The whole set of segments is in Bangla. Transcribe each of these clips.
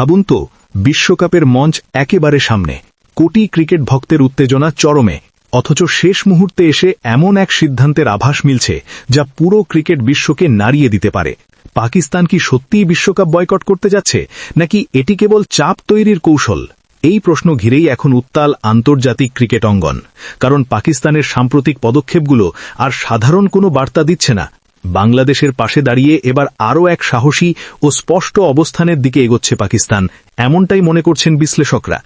ভাবুন তো, বিশ্বকাপের মঞ্চ একেবারে সামনে। কোটি ক্রিকেট ভক্তের উত্তেজনা চরমে, অথচ শেষ মুহূর্তে এসে এমন এক সিদ্ধান্তের আভাস মিলছে, যা পুরো ক্রিকেট বিশ্বকে নাড়িয়ে দিতে পারে। পাকিস্তান কি সত্যিই বিশ্বকাপ বয়কট করতে যাচ্ছে, নাকি এটি কেবল চাপ তৈরির কৌশল? এই প্রশ্ন ঘিরেই এখন উত্তাল আন্তর্জাতিক ক্রিকেট অঙ্গন। কারণ পাকিস্তানের সাম্প্রতিক পদক্ষেপগুলো আর সাধারণ কোনো বার্তা দিচ্ছে না বাংলাদেশের পাশে দাঁড়িয়ে এবার আরও এক সাহসী ও স্পষ্ট অবস্থানের দিকে এগোচ্ছে পাকিস্তান, এমনটাই মনে করছেন বিশ্লেষকরা।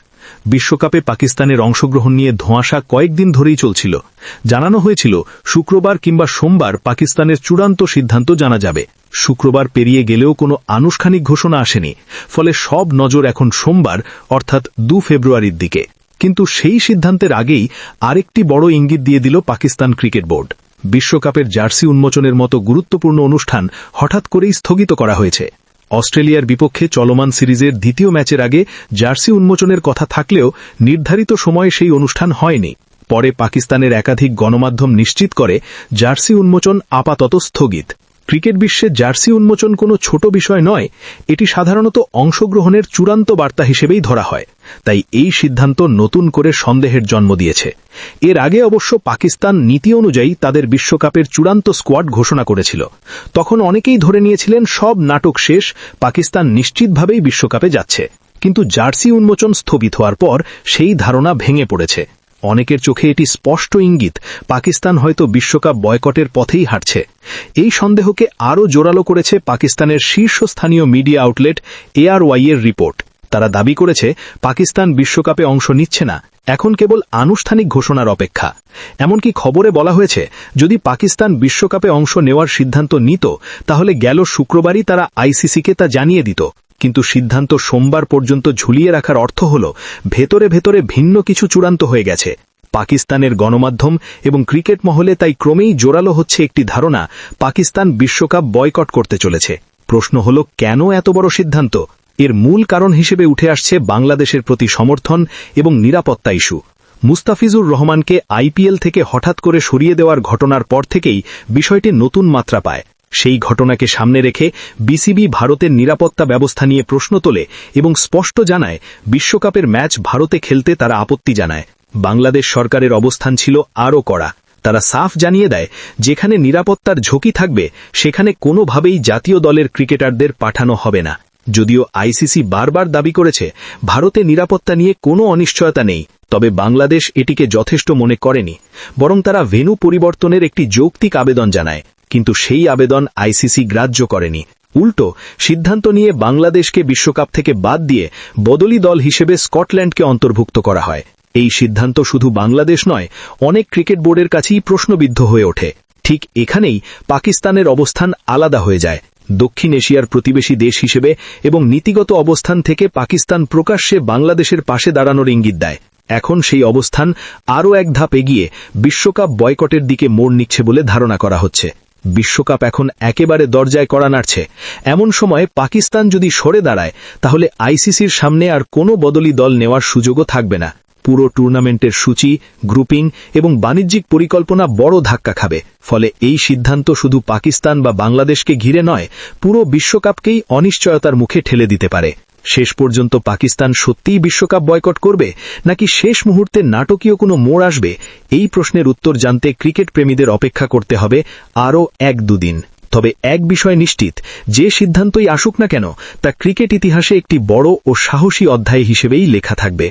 বিশ্বকাপে পাকিস্তানের অংশগ্রহণ নিয়ে ধোঁয়াশা কয়েকদিন ধরেই চলছিল। জানানো হয়েছিল, শুক্রবার কিংবা সোমবার পাকিস্তানের চূড়ান্ত সিদ্ধান্ত জানা যাবে। শুক্রবার পেরিয়ে গেলেও কোনো আনুষ্ঠানিক ঘোষণা আসেনি, ফলে সব নজর এখন সোমবার, অর্থাৎ দু ফেব্রুয়ারির দিকে। কিন্তু সেই সিদ্ধান্তের আগেই আরেকটি বড় ইঙ্গিত দিয়ে দিল পাকিস্তান ক্রিকেট বোর্ড। বিশ্বকাপের জার্সি উন্মোচনের মতো গুরুত্বপূর্ণ অনুষ্ঠান হঠাৎ করেই স্থগিত করা হয়েছে। অস্ট্রেলিয়ার বিপক্ষে চলমান সিরিজের দ্বিতীয় ম্যাচের আগে জার্সি উন্মোচনের কথা থাকলেও নির্ধারিত সময়ে সেই অনুষ্ঠান হয়নি। পরে পাকিস্তানের একাধিক গণমাধ্যম নিশ্চিত করে জার্সি উন্মোচন আপাতত স্থগিত। ক্রিকেট বিশ্বে জার্সি উন্মোচন কোনো ছোট বিষয় নয়, এটি সাধারণত অংশগ্রহণের চূড়ান্ত বার্তা হিসেবেই ধরা হয়। তাই এই সিদ্ধান্ত নতুন করে সন্দেহের জন্ম দিয়েছে। এর আগে অবশ্য পাকিস্তান নীতি অনুযায়ী তাদের বিশ্বকাপের চূড়ান্ত স্কোয়াড ঘোষণা করেছিল। তখন অনেকেই ধরে নিয়েছিলেন সব নাটক শেষ, পাকিস্তান নিশ্চিতভাবেই বিশ্বকাপে যাচ্ছে। কিন্তু জার্সি উন্মোচন স্থগিত হওয়ার পর সেই ধারণা ভেঙে পড়েছে। অনেকের চোখে এটি স্পষ্ট ইঙ্গিত, পাকিস্তান হয়তো বিশ্বকাপ বয়কটের পথেই হাঁটছে। এই সন্দেহকে আরও জোরালো করেছে পাকিস্তানের শীর্ষস্থানীয় মিডিয়া আউটলেট এআরওয়াই এর রিপোর্ট। তারা দাবি করেছে, পাকিস্তান বিশ্বকাপে অংশ নিচ্ছে না, এখন কেবল আনুষ্ঠানিক ঘোষণার অপেক্ষা। এমনকি খবরে বলা হয়েছে, যদি পাকিস্তান বিশ্বকাপে অংশ নেওয়ার সিদ্ধান্ত নিত, তাহলে গেল শুক্রবারই তারা আইসিসিকে তা জানিয়ে দিত। কিন্তু সিদ্ধান্ত সোমবার পর্যন্ত ঝুলিয়ে রাখার অর্থ হল, ভেতরে ভেতরে ভিন্ন কিছু চূড়ান্ত হয়ে গেছে। পাকিস্তানের গণমাধ্যম এবং ক্রিকেট মহলে তাই ক্রমেই জোরালো হচ্ছে একটি ধারণা, পাকিস্তান বিশ্বকাপ বয়কট করতে চলেছে। প্রশ্ন হল, কেন এত বড় সিদ্ধান্ত? এর মূল কারণ হিসেবে উঠে আসছে বাংলাদেশের প্রতি সমর্থন এবং নিরাপত্তা ইস্যু। মুস্তাফিজুর রহমানকে আইপিএল থেকে হঠাৎ করে সরিয়ে দেওয়ার ঘটনার পর থেকেই বিষয়টি নতুন মাত্রা পায়। সেই ঘটনাকে সামনে রেখে বিসিবি ভারতের নিরাপত্তা ব্যবস্থা নিয়ে প্রশ্ন তোলে এবং স্পষ্ট জানায়, বিশ্বকাপের ম্যাচ ভারতে খেলতে তারা আপত্তি জানায়। বাংলাদেশ সরকারের অবস্থান ছিল আরও কড়া। তারা সাফ জানিয়ে দেয়, যেখানে নিরাপত্তার ঝুঁকি থাকবে, সেখানে কোনোভাবেই জাতীয় দলের ক্রিকেটারদের পাঠানো হবে না। যদিও আইসিসি বারবার দাবি করেছে, ভারতে নিরাপত্তা নিয়ে কোনো অনিশ্চয়তা নেই, তবে বাংলাদেশ এটিকে যথেষ্ট মনে করেনি। বরং তারা ভেনু পরিবর্তনের একটি যৌক্তিক আবেদন জানায়। কিন্তু সেই আবেদন আইসিসি গ্রাহ্য করেনি। উল্টো, সিদ্ধান্ত নিয়ে বাংলাদেশকে বিশ্বকাপ থেকে বাদ দিয়ে বদলি দল হিসেবে স্কটল্যান্ডকে অন্তর্ভুক্ত করা হয়। এই সিদ্ধান্ত শুধু বাংলাদেশ নয়, অনেক ক্রিকেট বোর্ডের কাছেই প্রশ্নবিদ্ধ হয়ে ওঠে। ঠিক এখানেই পাকিস্তানের অবস্থান আলাদা হয়ে যায়। দক্ষিণ এশিয়ার প্রতিবেশী দেশ হিসেবে এবং নীতিগত অবস্থান থেকে পাকিস্তান প্রকাশ্যে বাংলাদেশের পাশে দাঁড়ানোর ইঙ্গিত দেয়। এখন সেই অবস্থান আরও এক ধাপ এগিয়ে বিশ্বকাপ বয়কটের দিকে মোড় নিচ্ছে বলে ধারণা করা হচ্ছে। বিশ্বকাপ এখন একেবারে দরজায় করা নাড়ছে। এমন সময় পাকিস্তান যদি সরে দাঁড়ায়, তাহলে আইসিসির সামনে আর কোনো বদলি দল নেওয়ার সুযোগও থাকবে না। পুরো টুর্নামেন্টের সূচি, গ্রুপিং এবং বাণিজ্যিক পরিকল্পনা বড় ধাক্কা খাবে। ফলে এই সিদ্ধান্ত শুধু পাকিস্তান বা বাংলাদেশকে ঘিরে নয়, পুরো বিশ্বকাপকেই অনিশ্চয়তার মুখে ঠেলে দিতে পারে। শেষ পর্যন্ত পাকিস্তান সত্যিই বিশ্বকাপ বয়কট করবে, নাকি শেষ মুহূর্তে নাটকীয় কোনো মোড় আসবে? এই প্রশ্নের উত্তর জানতে ক্রিকেট প্রেমীদের অপেক্ষা করতে হবে আরও এক দুদিন। তবে এক বিষয় নিশ্চিত, যে সিদ্ধান্তই আসুক না কেন, তা ক্রিকেট ইতিহাসে একটি বড় ও সাহসী অধ্যায় হিসেবেই লেখা থাকবে।